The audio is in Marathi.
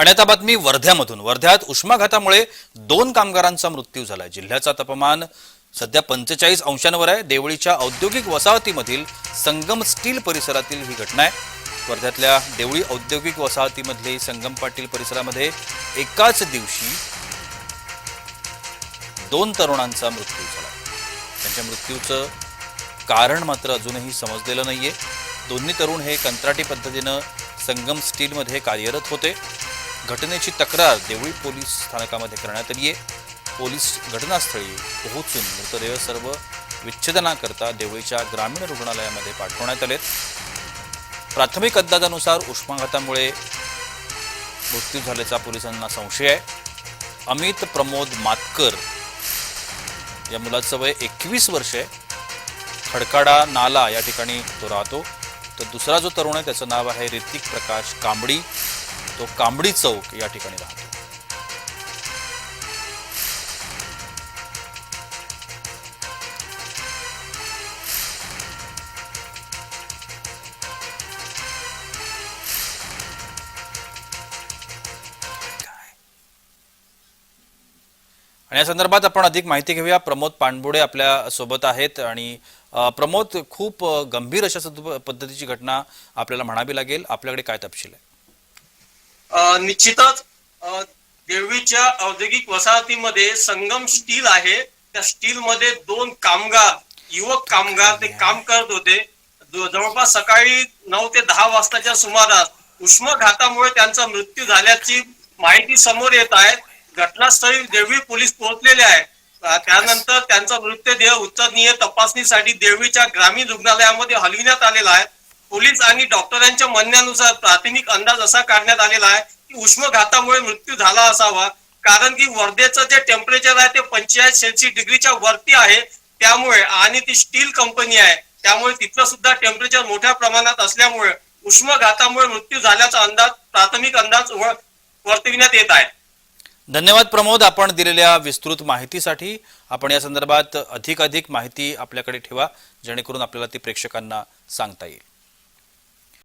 आणि आता बातमी वर्ध्यामधून. वर्ध्यात उष्माघातामुळे दोन कामगारांचा मृत्यू झालाय जिल्ह्याचा तापमान सध्या पंचेचाळीस अंशांवर आहे. देवळीच्या औद्योगिक वसाहतीमधील संगम स्टील परिसरातील ही घटना आहे. वर्ध्यातल्या देवळी औद्योगिक वसाहतीमधले संगम पाटील परिसरामध्ये एकाच दिवशी दोन तरुणांचा मृत्यू झाला. त्यांच्या मृत्यूचं कारण मात्र अजूनही समजलेलं नाहीये. दोन्ही तरुण हे कंत्राटी पद्धतीनं संगम स्टीलमध्ये कार्यरत होते. घटनेची तक्रार देवळी पोलीस स्थानकामध्ये करण्यात आली आहे. पोलीस घटनास्थळी पोहोचून मृतदेह सर्व विच्छेदनाकरता देवळीच्या ग्रामीण रुग्णालयामध्ये पाठवण्यात आलेत. प्राथमिक अंदाजानुसार उष्माघातामुळे मृत्यू झाल्याचा पोलिसांना संशय आहे. अमित प्रमोद मातकर या मुलाचं वय एकवीस वर्ष आहे. खडकाडा नाला या ठिकाणी तो राहतो. तर दुसरा जो तरुण आहे त्याचं नाव आहे ऋतिक प्रकाश कांबडी. तो कांबडी चौक या ठिकाणी राहतो. आणि या संदर्भात आपण अधिक माहिती घेऊया. प्रमोद पाणबुडे आपल्यासोबत आहेत आणि प्रमोद खूप गंभीर अशा पद्धतीची घटना आपल्याला म्हणावी लागेल. आपल्याकडे काय तपशील आहे? निश्चितच देवीच्या देवळीच्या औद्योगिक वसाहतीमध्ये संगम स्टील आहे. त्या स्टील मध्ये दोन कामगार युवक कामगार ते काम करत होते. जवळपास सकाळी नऊ ते दहा वाजताच्या सुमारास उष्मघातामुळे त्यांचा मृत्यू झाल्याची माहिती समोर येत आहे. घटनास्थळी देवळी पोलीस पोहोचलेले आहे. त्यानंतर त्यांचा मृतदेह उच्चनीय तपासणीसाठी देवीच्या ग्रामीण रुग्णालयामध्ये हलविण्यात आलेला आहे. पोलीस आणि डॉक्टरांच्या म्हणण्यानुसार प्राथमिक अंदाज असा काढण्यात आलेला आहे की उष्मघातामुळे मृत्यू झाला असावा. कारण की वर्धेचं जे टेम्परेचर आहे ते पंचेचाळीस सेल्सिअस डिग्रीच्या वरती आहे. त्यामुळे आणि ती स्टील कंपनी आहे. त्यामुळे तिथलं सुद्धा टेम्परेचर मोठ्या प्रमाणात असल्यामुळे उष्मघातामुळे मृत्यू झाल्याचा अंदाज प्राथमिक अंदाज वर्तविण्यात येत आहे. धन्यवाद प्रमोद आपण दिलेल्या विस्तृत माहितीसाठी. आपण या संदर्भात अधिक अधिक माहिती आपल्याकडे ठेवा जेणेकरून आपल्याला ती प्रेक्षकांना सांगता येईल.